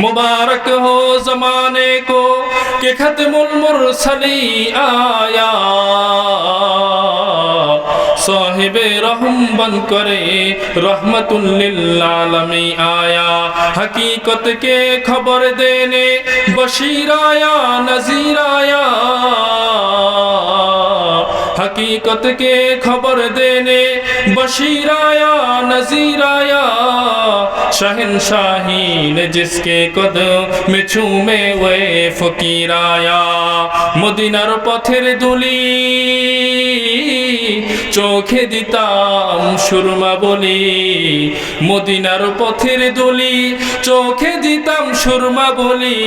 मुबारक हो जमाने को कि खत्मुल मुरसली आया साहिब रहम बन करे रहमतुल्लिल आलमी आया हकीकत के खबर देने बशीर आया नजीर आया हकीकत के खबर देने बशीर आया नजीर आया शहनशाही ने जिसके कदम में चूमे वे फकीर आया মদিনার পথের দুলি চোখে দিতাম সুরমা বলি মদিনার পথের দুলি চোখে দিতাম সুরমা বলি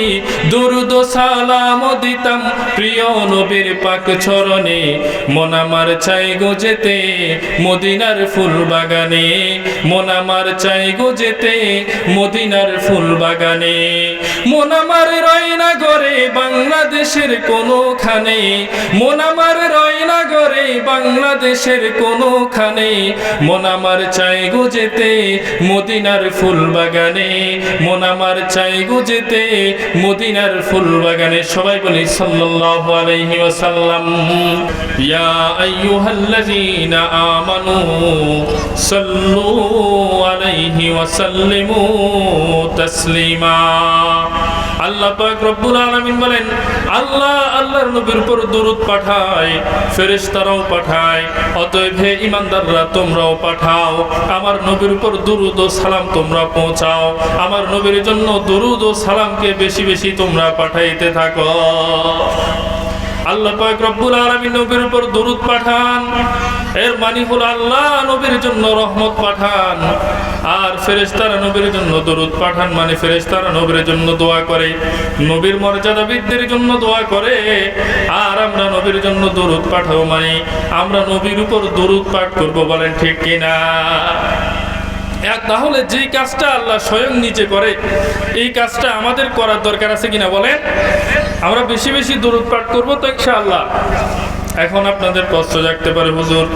দুরুদ সালাম দিতাম প্রিয় নবীর পাক চরণে মন আমার চাই গো যেতে, মদিনার ফুল বাগানে। মন আমার চাই গো যেতে, মদিনার ফুল বাগানে। মন আমার রয় না গরে বাংলাদেশের কোনোখানে। মন আমার রয় না গরে বাংলাদেশের কোনোখানে। মন আমার চাই গো যেতে, মদিনার ফুল বাগানে। মন আমার চাই গো যেতে, মদিনার ফুল বাগানে। সবাই বলি সাল্লাল্লাহু আলাইহি ওয়াসাল্লাম। ইয়া আইয়ুহাল্লাযীনা আমানু সাল্লু আলাইহি ওয়াসাল্লিমু তাসলিমা। আল্লাহ পাক রব্বুল আলামিন বলেন, আল্লাহ আল্লাহর নবীর উপর দরুদ পাঠায়, ফেরেশতারাও পাঠায়, অতএব হে ইমানদাররা তোমরাও পাঠাও, আমার নবীর উপর দরুদ ও সালাম তোমরা পৌঁছাও, আমার নবীর জন্য দরুদ ও সালামকে বেশি বেশি তোমরা পাঠাইতে থাকো। আল্লাহ পাক রব্বুল আলামিন নবীর উপর দরুদ পাঠান। এর মানে হলো আল্লাহ নবীর জন্য রহমত পাঠান। আর ফেরেশতারা নবীর জন্য দরুদ পাঠান মানে ফেরেশতারা নবীর জন্য দোয়া করে, নবীর মর্যাদা বৃদ্ধির জন্য দোয়া করে। আর আমরা নবীর জন্য দরুদ পাঠাবো মানে আমরা নবীর উপর দরুদ পাঠ করব বলেন ঠিক কিনা? তাহলে যে কাজটা আল্লাহ স্বয়ং নিচে করে, এই কাজটা আমাদের করার দরকার আছে কিনা বলেন? আমরা বেশি বেশি দূরত পাঠ করব তো ইনশাআল্লাহ। এখন আপনাদের কষ্ট জাগতে পারে হুজুর।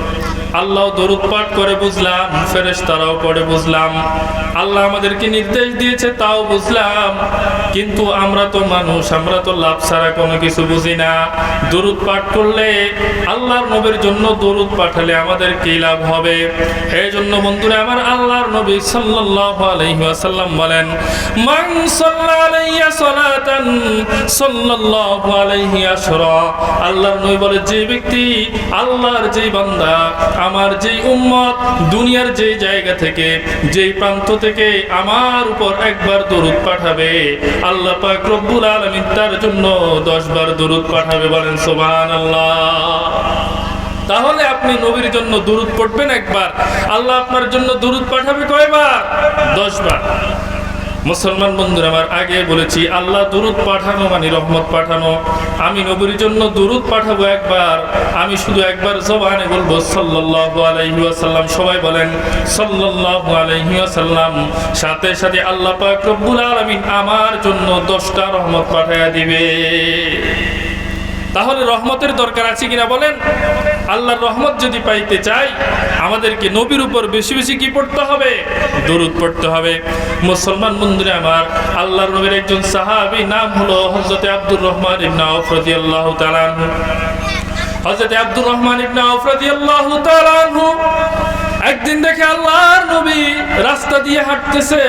আল্লাহ দরুদ পাঠ করে বুঝলাম ফেরেশ তারাও পড়ে বুঝলাম। আল্লাহ আমাদেরকে নির্দেশ দিয়েছে, তাও বুঝলাম। কিন্তু আমরা তো মানুষ, আমরা তো লাভ ছাড়া কোনো কিছু বুঝি না। দরুদ পাঠ করলে আল্লাহর নবীর জন্য দরুদ পাঠালে আমাদের কি লাভ হবে? এই জন্য বন্ধুরা, আমার আল্লাহর নবী সাল্লাল্লাহু আলাইহি ওয়াসাল্লাম বলেন, মান সাল্লা আলাইয়া সালাতান সাল্লাল্লাহু আলাইহি আশরা। আল্লাহর নবী বলে, যে ব্যক্তি আল্লাহর যে বান্দা আমার যেই উম্মত দুনিয়ার যেই জায়গা থেকে, যেই প্রান্ত থেকে আমার উপর একবার দরুদ পাঠাবে, আল্লাহ পাক রব্বুল আলামিন তার জন্য 10 বার দরুদ পাঠাবে বলেন, সুবহানাল্লাহ। তাহলে আপনি নবীর জন্য দুরুদ পড়বেন একবার, আল্লাহ আপনার জন্য দুরুদ পাঠাবে কয়বার? দশ বার মুসলমান বন্ধুরা, আমার আগে বলেছি, আল্লাহ দুরুদ পাঠানো মানে রহমত পাঠানো। আমি নবীর জন্য দুরুদ পাঠাবো একবার। আমি শুধু একবার জবানে বলব, সাল্লাল্লাহু আলহি আসাল্লাম সবাই বলেন, সাল্লাল্লাহু আলহি আসাল্লাম সাথে সাথে আল্লাহ পাক রব্বুল আলমিন আমার জন্য দশটা রহমত পাঠাইয়া দিবে। তাহলে রহমতের দরকার আছে কিনা বলেন? আল্লাহর রহমত যদি পাইতে চাই, আমাদেরকে নবীর উপর বেশি বেশি কি পড়তে হবে? দরুদ পড়তে হবে। মুসলমান বন্ধুরা আমার, আল্লাহর নবীর একজন সাহাবী নাম হলো হযরতে আব্দুর রহমান ইবনে আউফ রাদিয়াল্লাহু তাআলা আনহু। হযরতে আব্দুর রহমান ইবনে আউফ আল্লাহ তাআলা আনহু একদিন দেখে আল্লাহর নবী রাস্তা দিয়ে হাঁটতেছে।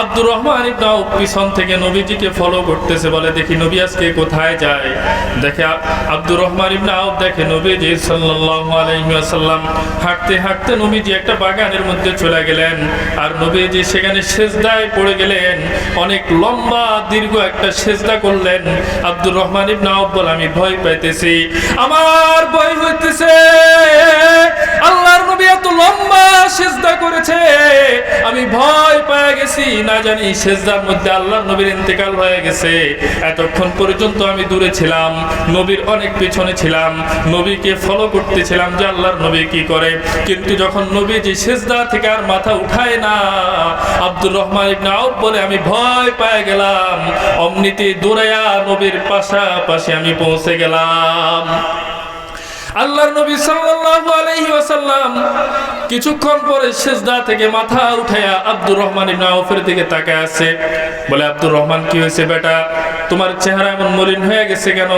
আব্দুর রহমান ইবনে আউফ পিছন থেকে নবীজিকে ফলো করতেছে, বলে, দেখি নবী আজকে কোথায় যায়? দেখে আব্দুর রহমান ইবনে আউফ দেখে নবীজি সাল্লাল্লাহু আলাইহি ওয়াসাল্লাম হাঁটতে হাঁটতে নবীজি একটা বাগানের মধ্যে চলে গেলেন। আর নবীজি সেখানে সেজদায় পড়ে গেলেন। অনেক লম্বা, দীর্ঘ একটা সেজদা করলেন। আব্দুর রহমান ইবনে আউফ বলে, আমি ভয় পাইতেছি। আমার ভয় হইতেছে। আল্লাহর নবী এত আমি ভয় পেয়ে গেছি, না জানি সেজদার মধ্যে আল্লাহর নবীর ইন্তেকাল হয়ে গেছে। এতক্ষণ পর্যন্ত আমি দূরে ছিলাম, নবীর অনেক পেছনে ছিলাম, নবীকে ফলো করতেছিলাম যে আল্লাহর নবী কি করে। কিন্তু যখন নবী যে সেজদা থেকে আর মাথা উঠায় না, আব্দুর রহমান বলে, আমি ভয় পেয়ে গেলাম অমনিতে দৌড়াইয়া নবীর পাশাপাশি আমি পৌঁছে গেলাম। আল্লাহর নবী সাল্লাল্লাহু আলাইহি ওয়াসাল্লাম কিছুক্ষণ পরে সেজদা থেকে মাথা উঠায়া আব্দুর রহমান ইবনে আউফের দিকে তাকায় আছে। বলে, আব্দুর রহমান, কি হয়েছে বেটা? তোমার চেহারা এমন মলিন হয়ে গেছে কেন?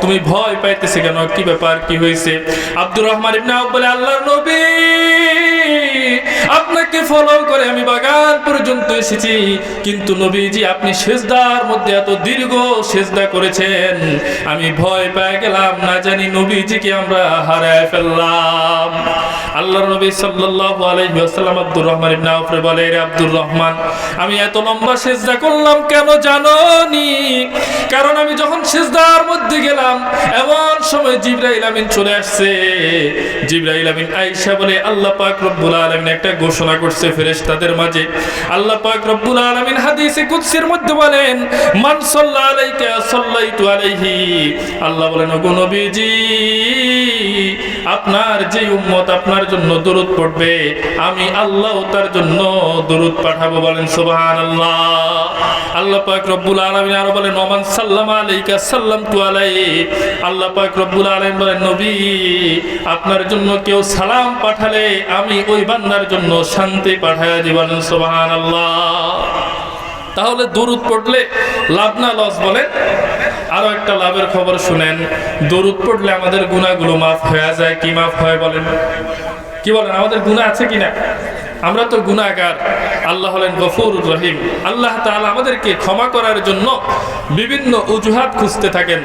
তুমি ভয় পাইতেছে কেন? কি ব্যাপার? কি হয়েছে? আব্দুর রহমান ইবনে আউফ বলে, আল্লাহর নবী আপনাকে ফলো করে আমি বাগান পর্যন্ত এসেছি। কিন্তু নবীজি, আপনি সেজদার মধ্যে এত দীর্ঘ সেজদা করেছেন। আমি ভয় পেয়ে গেলাম, না জানি নবীজিকে আমরা হারায় ফেললাম। আল্লাহ নবী সাল্লাল্লাহু আলাইহি ওয়াসাল্লাম আব্দুর রহমান ইবনে আউফরে বলে রে আব্দুর রহমান, আমি এত লম্বা সেজদা করলাম কেন জানোনি? কারণ আমি যখন সেজদার মধ্যে গেলাম, এমন সময় জিবরাইল আমিন চলে আসছে। জিবরাইল আমিন আয়েশা বলে, আল্লাহ পাক রব্বুল আলামিন একটা ঘোষণা করছে ফেরেশতাদের মাঝে। আল্লাহ পাক রব্বুল আলামিন হাদিসে কুদসির মধ্যে বলেন, মান সাল্লা আলাইকা সাল্লাইতু আলাইহি আল্লাহ বলেন, ওগো নবীজি, আপনার যে উম্মত আপনার জন্য দরুদ পড়বে, আমি আল্লাহ তার জন্য দরুদ পাঠাবো। বলেন, সুবহানাল্লাহ। আল্লাহ পাক রব্বুল আলামিন আরও বলেন, ওমান সাল্লামা আলাইকা সাল্লাম তু আলাই আল্লাহ পাক রব্বুল আলামিন বলেন, নবী, আপনার জন্য কেউ সালাম পাঠালে আমি ওই বান্দার জন্য শান্তি পাঠায় দিবেন সোবাহান তাহলে দরুদ পড়লে লাভ না লস বলে? আরও একটা লাভের খবর শুনেন, দরুদ পড়লে আমাদের গুণাগুলো মাফ হয়ে যায়, কি মাফ হয় বলেন? কি বলেন, আমাদের গুণা আছে কিনা? আমরা তো গুণাগার আল্লাহ হলেন গফুর রহিম। আল্লাহ তাআলা আমাদেরকে ক্ষমা করার জন্য বিভিন্ন অজুহাত খুঁজতে থাকেন।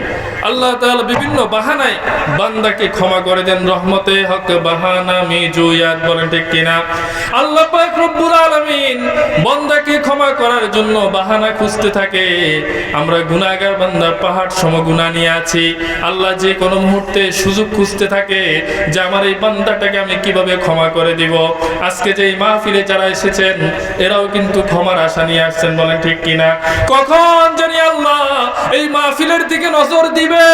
আল্লাহ তাআলা বিভিন্ন বাহানায় বান্দাকে ক্ষমা করে দেন। রহমতে হক বাহানা মিজুয়াত বলেন ঠিক কিনা? আল্লাহ পাক রব্বুল আলামিন বান্দাকে ক্ষমা করার জন্য বাহানা খুঁজতে থাকে। আমরা গুনাহগার বান্দা, পাহাড় সম গুনাহ নিয়ে আছি। আল্লাহ যে কোনো মুহূর্তে সুযোগ খুঁজতে থাকে যে আমার এই বান্দাটাকে আমি কীভাবে ক্ষমা করে দিব। আজকে যে এই মাহফিলে যারা এসেছেন, এরাও কিন্তু ক্ষমার আশা নিয়ে আসছেন, বলেন ঠিক কিনা? কখন জানি আল্লাহ এই মাহফিলের দিকে নজর দিবে।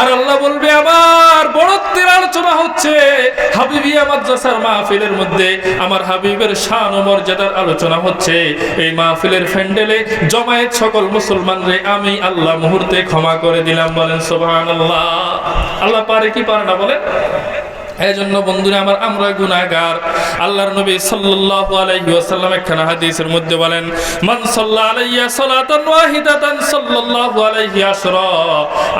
আর আল্লাহ বলবে, আমার বড়ত্বের আলোচনা হচ্ছে। হাবিবিয়া মাদ্রাসার মাহফিলের মধ্যে, আমার হাবিবের শান ও মর্যাদার আলোচনা হচ্ছে। এই মাহফিলের ফ্যান্ডেলে জমায়েত সকল মুসলমানরে আমি আল্লাহ মুহূর্তে ক্ষমা করে দিলাম, বলেন সুবহানাল্লাহ। আল্লাহ পারে কি পারে না বলেন? এই জন্য বন্ধুরা, আমার আমরা গুনাহগার। আল্লাহর নবী সাল্লাল্লাহু আলাইহি ওয়াসাল্লাম একখানা হাদিসের মধ্যে বলেন, মান সাল্লা আলাইয়া সালাতান ওয়াহিদাতান সাল্লাল্লাহু আলাইহি আশরা।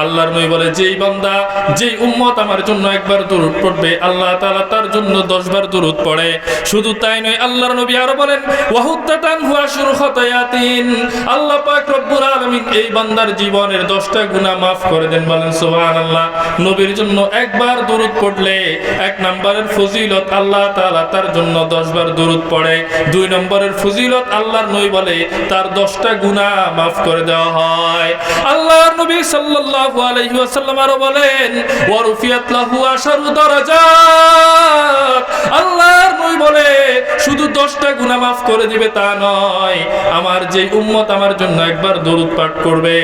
আল্লাহর নবী বলে, যেই বান্দা, যেই উম্মত আমার জন্য একবার দরুদ পড়বে, আল্লাহ তাআলা তার জন্য 10 বার দরুদ পড়ে। শুধু তাই নয়, আল্লাহর নবী আরও বলেন, ওয়াহুদ্দাতান হুয়া শুরু খতায়াতিন। আল্লাহ পাক রব্বুল আলামিন এই বান্দার জীবনের 10টা গুনাহ maaf করে দেন বলেন, সুবহানাল্লাহ। নবীর জন্য একবার দরুদ পড়লে এক নম্বরের ফজিলত আল্লাহ তাআলা তার জন্য 10 বার দরুদ পড়ে। দুই নম্বরের ফজিলত আল্লাহর নবী বলে, তার 10টা গুনাহ maaf করে দেওয়া হয়। আল্লাহর নবী সাল্লাল্লাহু আরও বলেন আল্লাহর নবী বলে, শুধু 10টা গুনাহ maaf করে দিবে তা নয়। আমার যে উম্মত আমার জন্য একবার দরুদ পাঠ করবে,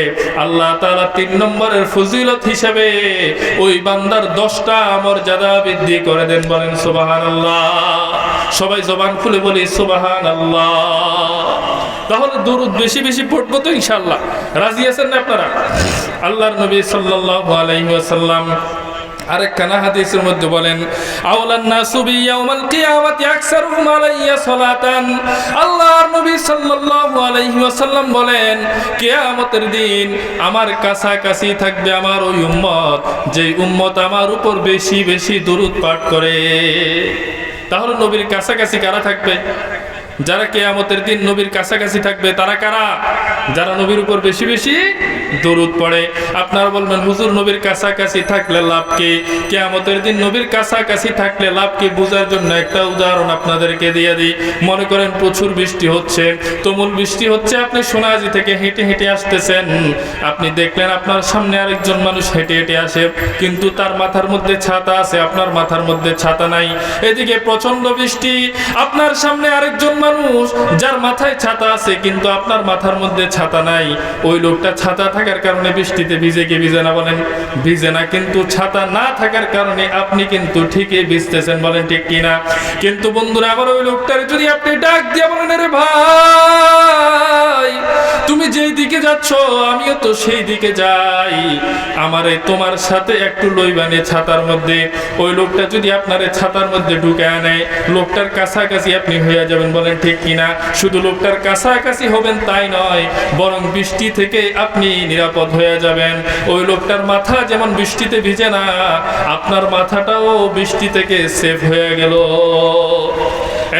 আল্লাহ তাআলা তিন নম্বরের ফজিলত হিসেবে ওই বান্দার 10টা মর্যাদা বৃদ্ধি করে দেন, বলেন, সুবহানাল্লাহ। সবাই জবান খুলে বলি, সুবহানাল্লাহ। তাহলে দূরত বেশি বেশি পড়ব তো ইনশাল্লাহ রাজি আছেন না আপনারা? আল্লাহর নবী সাল্লাহ আলাইসাল্লাম আরেকখানা হাদিসের মধ্যে বলেন, আওলান নাসু বিয়াউমাল কিয়ামাতি আকসারুহুম আলাইয়া সালাতান। আল্লাহর নবী সাল্লাল্লাহু আলাইহি ওয়াসাল্লাম বলেন, কিয়ামতের দিন আমার কাছাকাছি থাকবে আমার ওই উম্মত যে উম্মত আমার উপর বেশি বেশি দরুদ পাঠ করে। তাহলে নবীর কাছাকাছি কারা থাকবে? যারা কেয়ামতের দিন নবীর কাছাকাছি থাকবে, তারা কারা? যারা নবীর উপর বেশি বেশি দরুদ পড়ে। আপনারা বলবেন, হুজুর, নবীর কাছাকাছি থাকলে লাভ কি? কেয়ামতের দিন নবীর কাছাকাছি থাকলে লাভ কি? বোঝার জন্য একটা উদাহরণ আপনাদেরকে দিয়ে দিই। মনে করেন, প্রচুর বৃষ্টি হচ্ছে। তুমুল বৃষ্টি হচ্ছে, আপনি সোনাজি থেকে হেঁটে হেঁটে আসতেছেন। আপনি দেখলেন, আপনার সামনে আরেকজন মানুষ হেঁটে হেঁটে আসে, কিন্তু তার মাথার মধ্যে ছাতা আছে, আপনার মাথার মধ্যে ছাতা নাই। এদিকে প্রচণ্ড বৃষ্টি, আপনার সামনে আরেকজন মানুষ যার মাথায় ছাতা আছে, কিন্তু আপনার মাথার মধ্যে ছাতা নাই। ওই লোকটা ছাতা থাকার কারণে বৃষ্টিতে ভিজে কি ভিজে না বলেন? ভিজে না, কিন্তু ছাতা না থাকার কারণে আপনি কিন্তু ঠিকই ভিজতেছেন বলেন ঠিক কিনা? কিন্তু বন্ধুরা, আবার ওই লোকটার যদি আপনি ডাক দিয়ে বলেন রে ভাই, তুমি যেই দিকে যাচ্ছ, আমিও তো সেই দিকে যাই। আমারে তোমার সাথে একটু লইবানে ছাতার মধ্যে। ওই লোকটা যদি আপনারে ছাতার মধ্যে ঢুকে আনে লোকটার কাছাকাছি আপনি হয়ে যাবেন বলেন ঠিক কিনা? শুধু লোকটার কাছাকাছি হবেন তাই নয়, বরং বৃষ্টি থেকে আপনি নিরাপদ হয়ে যাবেন। ওই লোকটার মাথা যেমন বৃষ্টিতে ভিজে না, আপনার মাথাটাও বৃষ্টি থেকে সেফ হয়ে গেল।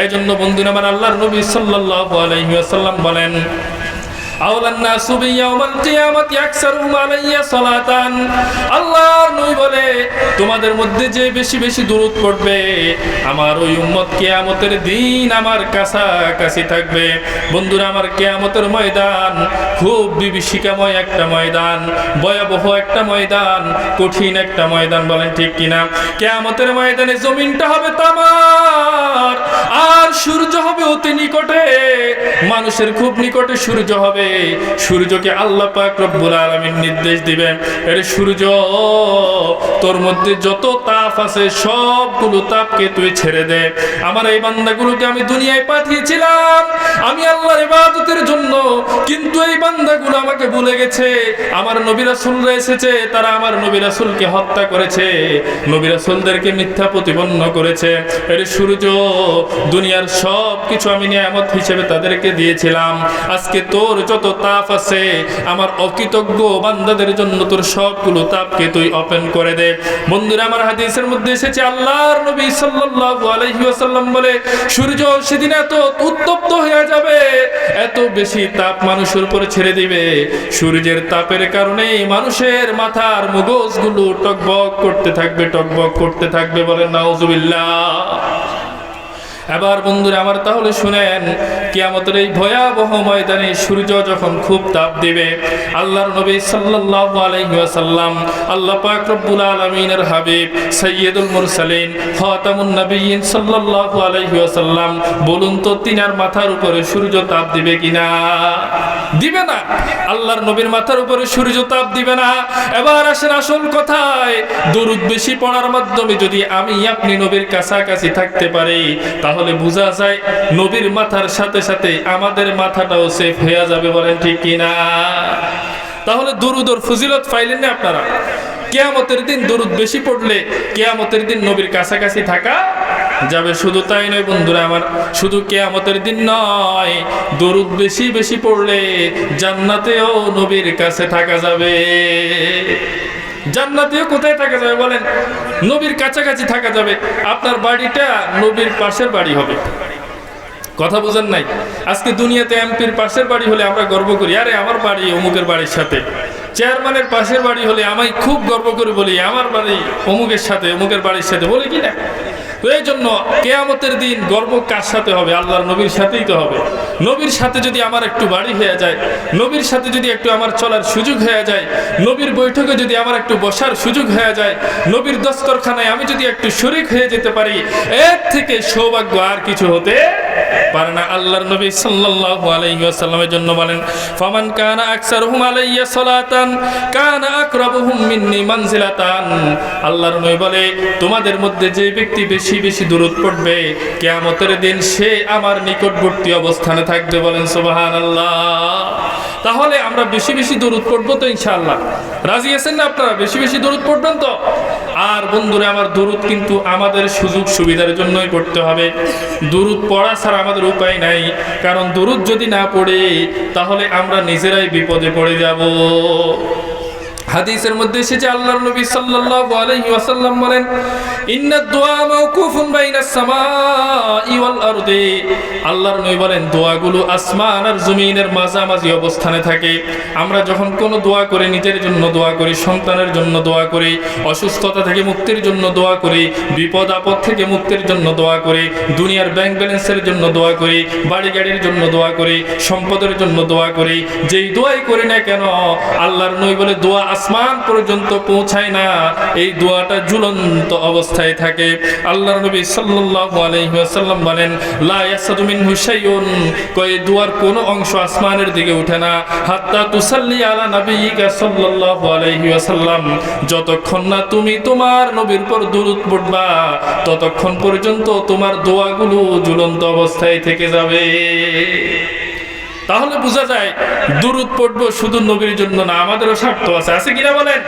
এই জন্য বন্ধুরা, আমার আল্লাহর নবী সাল্লাহ আলহিম ওয়াসাল্লাম বলেন আওলান নাসু বিয়াউমাল কিয়ামাতি আকসারুহুম আলাইয়া সালাতান। আল্লাহর নবী বলে, তোমাদের মধ্যে যে বেশি বেশি দরুদ পড়বে, আমার ওই উম্মত কিয়ামতের দিন আমার কাছাকাছি থাকবে। বন্ধুরা, আমার কিয়ামতের ময়দান খুব বিভীষিকাময় একটা ময়দান, ভয়াবহ একটা ময়দান, কঠিন একটা ময়দান, বলেন ঠিক কিনা? কিয়ামতের ময়দানে জমিনটা হবে তামার। আর সূর্য হবে অতি নিকটে। মানুষের খুব নিকটে সূর্য হবে। সূর্যকে আল্লাহ পাক রব্বুল আলামিন নির্দেশ দিবেন, এর সূর্য, তোর মধ্যে যত তাপ আছে, সবগুলো তাপকে তুই ছেড়ে দে। আমার এই বান্দাগুলোকে আমি দুনিয়ায় পাঠিয়েছিলাম। আমি আল্লাহর ইবাদতের জন্য, কিন্তু এই বান্দাগুলো আমাকে ভুলে গেছে। আমার নবী রাসূলরা এসেছে, তারা আমার নবী রাসূলকে হত্যা করেছে। নবী রাসূলদেরকে মিথ্যা প্রতিপন্ন করেছে। এর সূর্য দুনিয়ার সব কিছু আমি নিয়ামত হিসেবে তাদেরকে দিয়েছিলাম। আজকে তোর যত তাপ আছে, আমার অকৃতজ্ঞ বান্দাদের জন্য তোর সবগুলো তাপকে তুই ওপেন করে দে। বন্ধুরা, আমার হাদিসের মধ্যে এসেছে, আল্লাহর নবী সাল্লাল্লাহু আলাইহি ওয়াসাল্লাম বলে, সূর্য সেদিন এত উত্তপ্ত হয়ে যাবে, এত বেশি তাপ মানুষের উপরে ছেড়ে দিবে। সূর্যের তাপের কারণে মানুষের মাথার মগজগুলো টকবক করতে থাকবে, টকবক করতে থাকবে বলেন নাউজুবিল্লাহ। এবার বন্ধুরা আমার তাহলে শুনেন, কিয়ামতের এই ভয়াবহ ময়দানে সূর্য যখন খুব তাপ দিবে, আল্লাহর নবী সাল্লাল্লাহু আলাইহি ওয়াসাল্লাম, আল্লাহ পাক রব্বুল আলামিনের হাবিব সাইয়্যিদুল মুরসালিন, খাতামুন নবিয়্যিন সাল্লাল্লাহু আলাইহি ওয়াসাল্লাম বলুন তো তিনার মাথার উপরে সূর্য তাপ দিবে কিনা? দিবে না। আল্লাহর নবীর মাথার উপরে সূর্য তাপ দিবে না। এবার আসেন আসল কথায়, দরুদ বেশি পড়ার মাধ্যমে যদি আমি আপনি নবীর কাছাকাছি থাকতে পারি তাহলে বোঝা যায় নবীর মাথার সাথে সাথে আমাদের মাথাটাও সেফ হয়ে যাবে বলেন ঠিক কিনা? তাহলে দরুদর ফজিলত পাইলেন না আপনারা? কেয়ামতের দিন দরুদ বেশি পড়লে কেয়ামতের দিন নবীর কাছাকাছি থাকা যাবে। শুধু তাই নয় বন্ধুরা আমার, শুধু কেয়ামতের দিন নয়, দরুদ বেশি বেশি পড়লে জান্নাতেও নবীর কাছে থাকা যাবে। জান্নাতেও কোথায় থাকা যাবে বলেন? নবীর কাছাকাছি থাকা যাবে। আপনার বাড়িটা নবীর পাশের বাড়ি হবে। কথা বোঝেন নাই? আজকে দুনিয়াতে এমপির পাশের বাড়ি হলে আমরা গর্ব করি। আরে, আমার বাড়ি অমুকের বাড়ির সাথে। চেয়ারম্যানের পাশের বাড়ি হলে আমায় খুব গর্ব করে বলি, আমার বাড়ি অমুকের সাথে, অমুকের বাড়ির সাথে। বলি কি না? তো এই জন্য কেয়ামতের দিন গর্ব কার সাথে হবে? আল্লাহর নবীর সাথেই তো হবে। নবীর সাথে যদি আমার একটু বাড়ি হয়ে যায়, নবীর সাথে যদি একটু আমার চলার সুযোগ হয়ে যায়, নবীর বৈঠকে যদি আমার একটু বসার সুযোগ হয়ে যায়, নবীর দস্তরখানায় আমি যদি একটু শরিক হয়ে যেতে পারি, এর থেকে সৌভাগ্য আর কিছু হতে পারে না। আল্লাহর নবী সাল্লাল্লাহু আলাইহি ওয়াসাল্লামের জন্য বলেন, ফামান কানা আকসারুহুম আলাইয়া সালাতান, কানা আকরাবুহুম মিন্নি মানজিলাতান। আল্লাহর নবী বলে, তোমাদের মধ্যে যে ব্যক্তি বেশি বেশি বেশি দূরত পড়বে। কেয়ামতের দিন সে আমার নিকটবর্তী অবস্থানে থাকবে বলেন সুবহানাল্লাহ। তাহলে আমরা বেশি বেশি দূরত পড়ব তো ইনশাআল্লাহ। রাজি আছেন না আপনারা? বেশি বেশি দূরত পড়বেন তো? আর বন্ধুরা, আমার দূরত কিন্তু আমাদের সুযোগ সুবিধার জন্যই পড়তে হবে। দূরত পড়া ছাড়া আমাদের উপায় নাই। কারণ দূরত যদি না পড়ে, তাহলে আমরা নিজেরাই বিপদে পড়ে যাব। হাদিসের মধ্যে এসেছে, আল্লাহর নবী সাল্লাল্লাহু আলাইহি ওয়াসাল্লাম বলেন, ইন্না দুআ মাওকুফুন বাইনাস সামাই ওয়াল আরদি। আল্লাহর নবী বলেন, দোয়াগুলো আসমান আর জমিনের মাঝামাঝি অবস্থানে থাকে। আমরা যখন কোনো দোয়া করি, নিজের জন্য দোয়া করি, সন্তানের জন্য দোয়া করি, অসুস্থতা থেকে মুক্তির জন্য দোয়া করি, বিপদ আপদ থেকে মুক্তির জন্য দোয়া করি, দুনিয়ার ব্যাংক ব্যালেন্সের জন্য দোয়া করি বাড়ি গাড়ির জন্য দোয়া করি, সম্পদের জন্য দোয়া করি, যেই দোয়াই করি না কেন, আল্লাহর নবী বলে, দোয়া আসমান পর্যন্ত পৌঁছায় না, এই দোয়াটা ঝুলন্ত অবস্থায় থাকে। আল্লাহ নবী সাল্লাল্লাহু আলাইহি ওয়াসাল্লাম বলেন, লা ইয়াসাদু মিনহু শাইউন কই দোয়ার কোনো অংশ আসমানের দিকে ওঠে না। হাত্তা তুসাল্লি আলা নবিয়িকা সাল্লাল্লাহু আলাইহি ওয়াসাল্লাম, যতক্ষণ না তুমি তোমার নবীর পর দুরূদ পড়বা, ততক্ষণ পর্যন্ত তোমার দোয়াগুলো ঝুলন্ত অবস্থায় থেকে যাবে। তাহলে বোঝা যায় দুরুদ পড়ব শুধু নবীর জন্য না, আমাদেরও স্বার্থ আছে। আছে কিনা বলেন?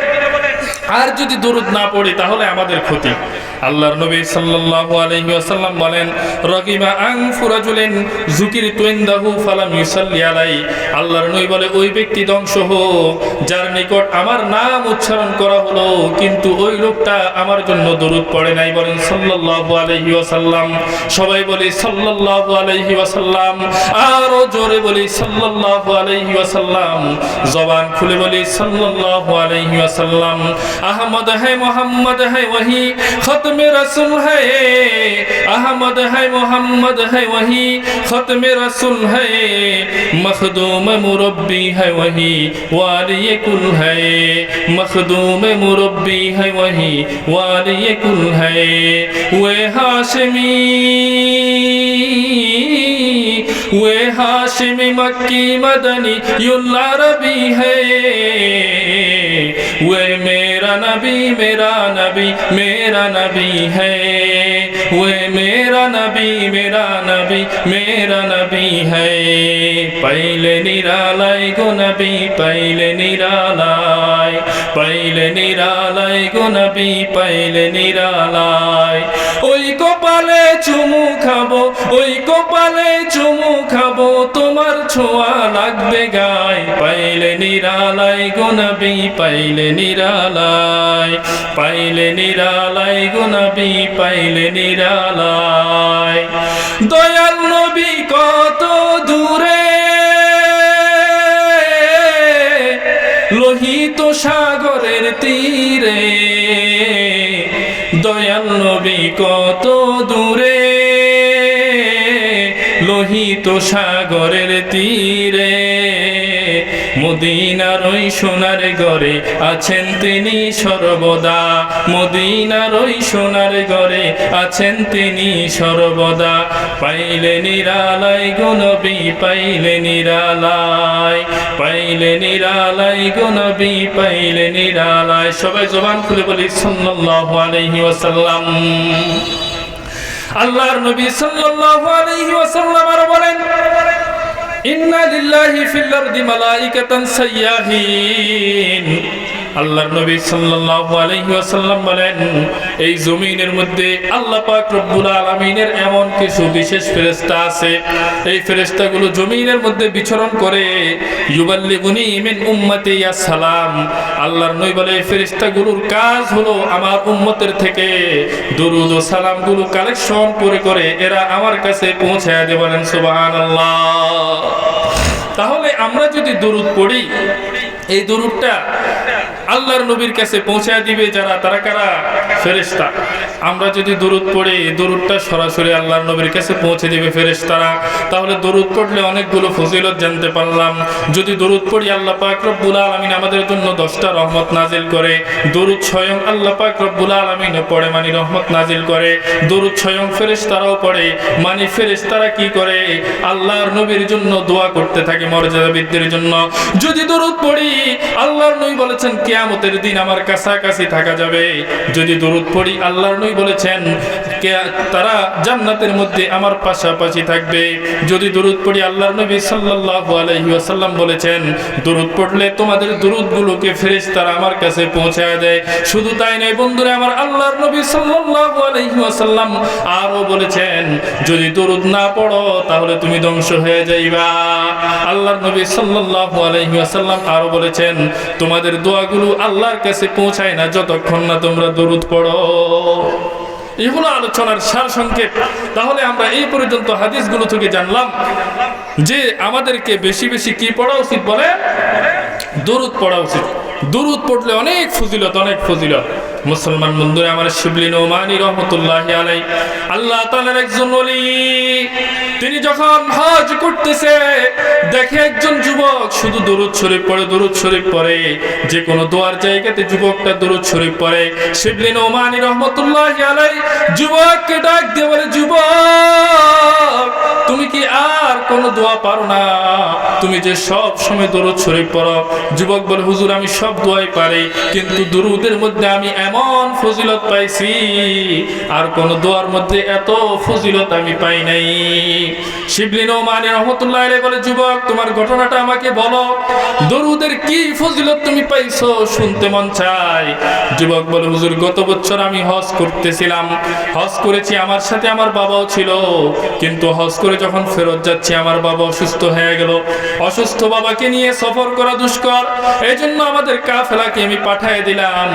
আর যদি দুরুদ না পড়ি, তাহলে আমাদের ক্ষতি। আল্লাহর নবী সাল্লাল্লাহু আলাইহি ওয়াসাল্লাম বলেন রাকিবা আং ফুরাজুলিন যুকির তুইন্দাহু ফালাম ইউসাল্লি আলাই আল্লাহর নবী বলে, ওই ব্যক্তি ধ্বংস হোক, যার নিকট আমার নাম উচ্চারণ করা হলো, কিন্তু ওই লোকটা আমার জন্য দরুদ পড়ে নাই। বলেন, সাল্লাল্লাহু আলাইহি ওয়াসাল্লাম। সবাই বলি, সাল্লাল্লাহু আলাইহি ওয়াসাল্লাম। আরও জোরে বলি, সাল্লাল্লাহু আলাইহি ওয়াসাল্লাম। জবান খুলে বলি, সাল্লাল্লাহু আলাইহি ওয়াসাল্লাম। আহমদ, হে মুহাম্মদ, হে ওয়াহি, খত खत्म रसूल है, अहमद है, मोहम्मद है, वही खत्म रसूल है। मखदूम मुरब्बी है, वही वाली कुल है। मखदूम मुरब्बी है, वही वाली कुल है। वे हाशमी वे हाशमी मक्की मदनी युल्ला रबी है वे मेरा नबी मेरा नबी मेरा नबी है वे मेरा नबी मेरा नबी मेरा नबी है पहले निरालय गो नबी पहले निरालय पहले निरालय गो नबी पहले निरालय ওই কপালে চুমু খাবো ওই কপালে চুমু খাবো তোমার ছোঁয়া লাগবে গায়। পাইলে নিরালাই গুনবি পাইলে নিরালাই পাইলে নিরালাই গুনবি পাইলে নিরালাই দয়াল নবী কত দূরে। লোহিত সাগরের তীরে। দয়াল নবী কত দূরে। লোহিত সাগরের তীরে, মদিনার ওই সোনার ঘরে আছেন তিনি সর্বদা। মদিনার ওই সোনার ঘরে আছেন তিনি সর্বদা। পাইলে নিরালাই গুনবি পাইলে নিরালাই পাইলে নিরালাই গুনবি পাইলে নিরালাই সবাই জবান খুলে বলি, সাল্লাল্লাহু আলাইহি ওয়াসাল্লাম। আল্লাহর নবী সাল্লাল্লাহু আলাইহি ওয়াসাল্লাম আর বলেন ইন্না লিল্লাহি ফিল আরদি মালাইকাতান সাইয়াহিন। আল্লাহর নবী সাল্লাল্লাহু আলাইহি ওয়াসাল্লাম বলেন, এই জমিনের মধ্যে আল্লাহ পাক রব্বুল আলামিনের এমন কিছু বিশেষ ফেরেশতা আছে। এই ফেরেশতাগুলো জমিনের মধ্যে বিচরণ করে, ইউবাল্লিগুনি মিন উম্মতি সালাম আল্লাহর নবী বলে, এই ফেরেশতাগুলোর কাজ হলো আমার উম্মতের থেকে দরুদ ও সালামগুলো কালেকশন করে করে এরা আমার কাছে পৌঁছায় দিয়ে বলেন, সুবহানাল্লাহ। তাহলে আমরা যদি দরুদ পড়ি, এই দরুদটা আল্লাহর নবীর কাছে পৌঁছায় দিবে যারা, তারা কারা? ফেরেশতা। আমরা যদি দরুদ পড়ি, দরুদটা সরাসরি আল্লাহর নবীর কাছে পৌঁছে দিবে ফেরেশতারা। তাহলে দরুদ পড়লে অনেকগুলো ফজিলত জানতে পারলাম। যদি দরুদ পড়ি, আল্লাহ পাক রব্বুল আলামিন আমাদের জন্য দশটা রহমত নাজিল করে। দরুদ স্বয়ং আল্লাহ পাক রব্বুল আলামিন পড়ে মানি রহমত নাজিল করে। দরুদ স্বয়ং ফেরেশতারাও পড়ে মানি ফেরেশতারা কি করে? আল্লাহর নবীর জন্য দোয়া করতে থাকে মর্যাদা বৃদ্ধির জন্য। যদি দরুদ পড়ি, আল্লাহর নবী বলেছেন কিয়ামতের দিন আমার কাছাকাছি থাকা যাবে। যদি দরুদ পড়ি, আল্লাহর নবী বলেছেন তারা জান্নাতের মধ্যে আমার পাশাপাশি থাকবে। যদি দরুদ পড়ি, আল্লাহর নবী সাল্লাল্লাহু আলাইহি ওয়াসাল্লাম বলেছেন, দরুদ পড়লে তোমাদের দরুদগুলোকে ফেরেশতারা আমার কাছে পৌঁছায় দেয়। শুধু তাই নয় বন্ধুরা, আমার আল্লাহর নবী সাল্লাল্লাহু আলাইহি ওয়াসাল্লাম আরও বলেছেন, যদি দরুদ না পড়ো, তাহলে তুমি ধ্বংস হয়ে যাইবা। আল্লাহর নবী সাল্লাল্লাহু আলাইহি ওয়াসাল্লাম আরও বলেছেন, তোমাদের দোয়াগুলো আল্লাহর কাছে পৌঁছায় না যতক্ষণ না তোমরা দরুদ পড়ো। এগুলো আলোচনার সার সংক্ষেপ। তাহলে আমরা এই পর্যন্ত হাদিসগুলো থেকে জানলাম যে আমাদেরকে বেশি বেশি কি পড়া উচিত বলে? দরুদ পড়া উচিত। দরুদ পড়লে অনেক ফজিলত অনেক ফজিলত। মুসলমান বন্ধুরা, আমার শিবলিন ওমানি রহমতুল্লাহ আলাই আল্লাহ তাআলার একজন ওলি, তিনি যখন হজ করতেছে, দেখে একজন যুবক, শুধু দরুদ শরীফ পড়ে, দরুদ শরীফ পড়ে যে কোনো দোয়ার জায়গাতে যুবকটা দরুদ শরীফ পড়ে। শিবলিন ওমানি রহমতুল্লাহ আলাই যুবককে ডাক দিয়ে বলে, যুবক, তুমি কি আর কোনো দোয়া পারো না? তুমি যে সব সময় দরুদ শরীফ পড়ো? যুবক বলে, হুজুর, আমি সব সব দোয়াই পারে, কিন্তু দুরুদের মধ্যে আমি এমন ফজিলত পাইছি, আর কোন দোয়ার মধ্যে এত ফজিলত আমি পাই নাই। শিবলিন মানে রহমতুল্লাহ বলে, যুবক, তোমার ঘটনাটা আমাকে বলো। দরুদের কি ফজিলত তুমি পাইছো শুনতে মন চায়? যুবক বলে, হুজুর, গত বছর আমি হজ করতেছিলাম। হজ করেছি আমার সাথে আমার বাবাও ছিল। কিন্তু হজ করে যখন ফেরত যাচ্ছি, আমার বাবা অসুস্থ হয়ে গেল। অসুস্থ বাবাকে নিয়ে সফর করা দুষ্কর। এই জন্য আমাদের কাফেলাকে আমি পাঠিয়ে দিলাম।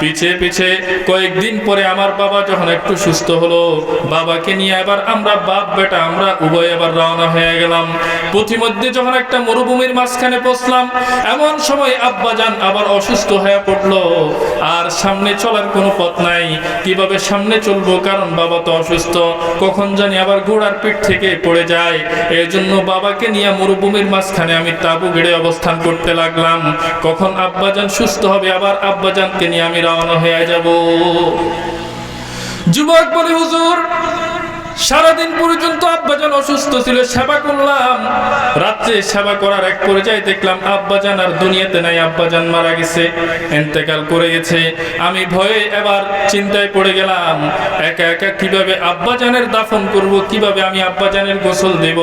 পিছে পিছে কয়েকদিন পরে আমার বাবা যখন একটু সুস্থ হলো, বাবাকে নিয়ে এবার আমরা বাপ বেটা, আমরা উভয় আবার রওনা হয়ে গেলাম। পথিমধ্যে যখন একটা মরুভূমির মাঝখানে পৌঁছলাম এমন সময় আব্বাজান আবার অসুস্থ হয়ে পড়ল। আর সামনে চলার কোনো পথ নাই। কীভাবে সামনে চলবো? কারণ বাবা তো অসুস্থ। কখন জানি আবার ঘোড়ার পিঠ থেকে পড়ে যায়। এই জন্য বাবাকে নিয়ে মরুভূমির মাঝখানে আমি তাবু গেড়ে অবস্থান করতে লাগলাম। কখন আব্বাজান সুস্থ হবে, আবার আব্বাজানকে নিয়ে আমি রওনা হয়ে যাব। যুবক বলে, হুজুর সারাদিন পর্যন্ত আব্বাজান অসুস্থ ছিল, সেবা করলাম। রাত্রে সেবা করার এক পর্যায়ে দেখলাম, আব্বাজান আর দুনিয়াতে নাই, আব্বাজান মারা গেছে এন্তেকাল করে গেছে। আমি ভয়ে এবার চিন্তায় পড়ে গেলাম, একা একা কীভাবে আব্বাজানের দাফন করব, কীভাবে আমি আব্বাজানের গোসল দেব?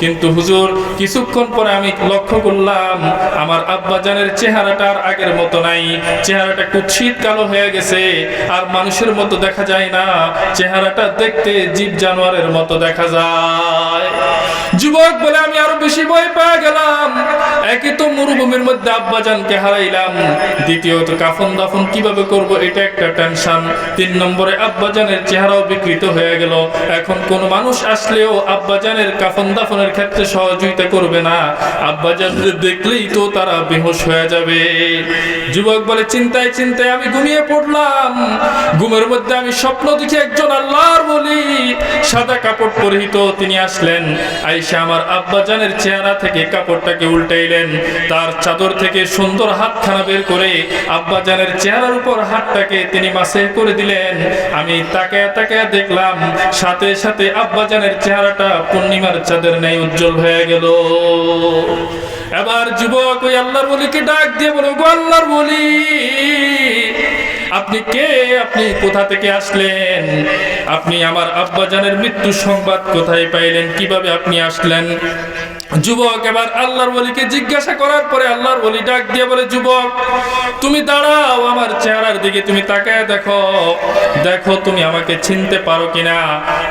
কিন্তু হুজুর, কিছুক্ষণ পরে আমি লক্ষ্য করলাম, আমার আব্বাজানের চেহারাটা আর আগের মতো নাই। চেহারাটা কুৎসিত কালো হয়ে গেছে, আর মানুষের মতো দেখা যায় না। চেহারাটা দেখতে জীব জানোয়ারের মতো দেখা যায়। যুবক বলে আমি আরও বেশি ভয় পেয়ে গেলাম। একে তো মরুভূমির মধ্যে আব্বাজানকে হারাইলাম। দ্বিতীয়ত কাফন দাফন কীভাবে করব এটা একটা টেনশন। তিন নম্বরে আব্বাজানের চেহারাও বিকৃত হয়ে গেল। এখন কোন মানুষ আসলেও আব্বাজানের কাফন দাফনের ক্ষেত্রে সহযোগিতা করবে না। আব্বাজানদের দেখলেই তো তারা বেহুশ হয়ে যাবে। যুবক বলে, চিন্তায় চিন্তায় আমি ঘুমিয়ে পড়লাম। ঘুমের মধ্যে আমি স্বপ্ন দেখি একজন আল্লাহর বলি সাদা কাপড় পরিহিত তিনি আসলেন। আইসা আমার আব্বাজানের চেহারা থেকে কাপড়টাকে উল্টাইলেন। তার চাদর থেকে সুন্দর হাতখানা বের করে আব্বাজানের চেহারার উপর হাতটাকে তিনি মাসে করে দিলেন। আমি তাকায় তাকায় দেখলাম, সাথে সাথে আব্বাজানের চেহারাটা পূর্ণিমার চাঁদের ন্যায় উজ্জ্বল হয়ে গেল। এবার যুবক ওই আল্লাহর বলিকে ডাক দিয়ে বলো, গো আল্লাহর বলি আপনি কে? আপনি কোথা থেকে আসলেন? আপনি আমার আব্বাজানের মৃত্যু সংবাদ কোথায় পাইলেন? কীভাবে আপনি আসলেন? যুবক, এবার আল্লাহর বলিকে জিজ্ঞাসা করার পরে আল্লাহর বলি ডাক দিয়ে বলে, যুবক, তুমি দাঁড়াও, আমার চেহারার দিকে তুমি তাকায় দেখো। দেখো তুমি আমাকে চিনতে পারো কিনা?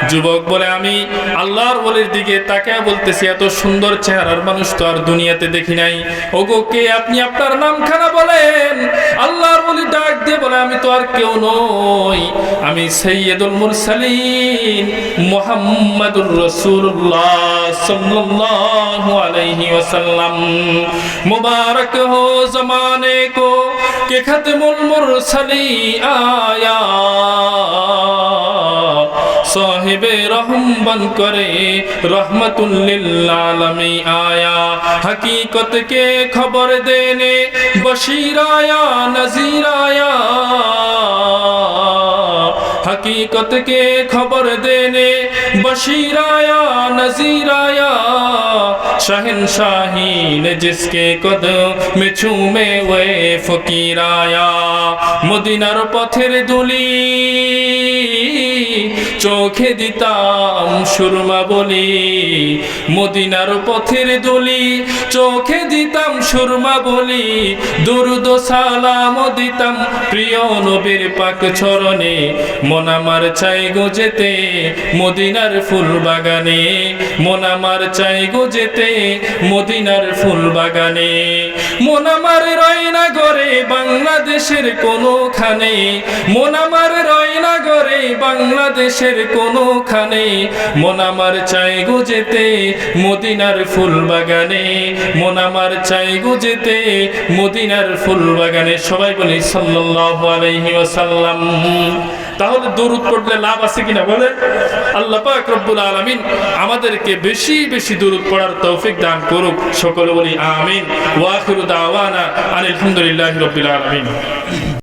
যুবক বলে, আমি আল্লাহর বলির দিকে তাকায় বলতেছি, এত সুন্দর চেহারার মানুষ তো আর দুনিয়াতে দেখি নাই। ওগো, কে আপনি? আপনার নামখানা বলেন। আল্লাহর বলি ডাক দিয়ে বলে, আমি তো আর কেউ নই, আমি সৈয়দুল মুরসালিন মোহাম্মদুর রসুল্লাহ সাল্লাল্লাহু اللہ علیہ وسلم مبارک ہو زمانے کو کہ ختم المرسلی آیا صاحب رحم بن کرے رحمت للعالمی آیا حقیقت کے خبر دینے بشیر آیا نذیر آیا के खबर देने बशीर आया नजीर आया शहनशाही ने जिसके कदम में चूमे वे फकीर आया মদিনার পথের দুলি চোখে দিতাম সুরমা বলি মদিনার পথের দুলি চোখে দিতাম সুরমা বলি দুরুদ সালাম দিতাম প্রিয় নবীর পাক চরণে মন আমার চাই গো যেতে, মদিনার ফুল বাগানে। মন আমার চাই গো যেতে, মদিনার ফুল বাগানে। মন আমার রয় না গরে বাংলাদেশের কোনোখানে। মন আমার রয় না গরে বাংলাদেশের কোনোখানে। মন আমার চাই গো যেতে, মদিনার ফুল বাগানে। মন আমার চাই গো যেতে, মদিনার ফুল বাগানে। সবাই বলি সাল্লাল্লাহু আলাইহি ওয়াসাল্লাম। তাহলে দরুদ পড়লে লাভ আছে কিনা বলে? আল্লাহ পাক রব্বুল আলামিন আমাদেরকে বেশি বেশি দরুদ পড়ার তৌফিক দান করুক। সকলে বলি আমিন। ওয়া আখিরু দাওয়ানা আলহামদুলিল্লাহি রাব্বিল আলামিন।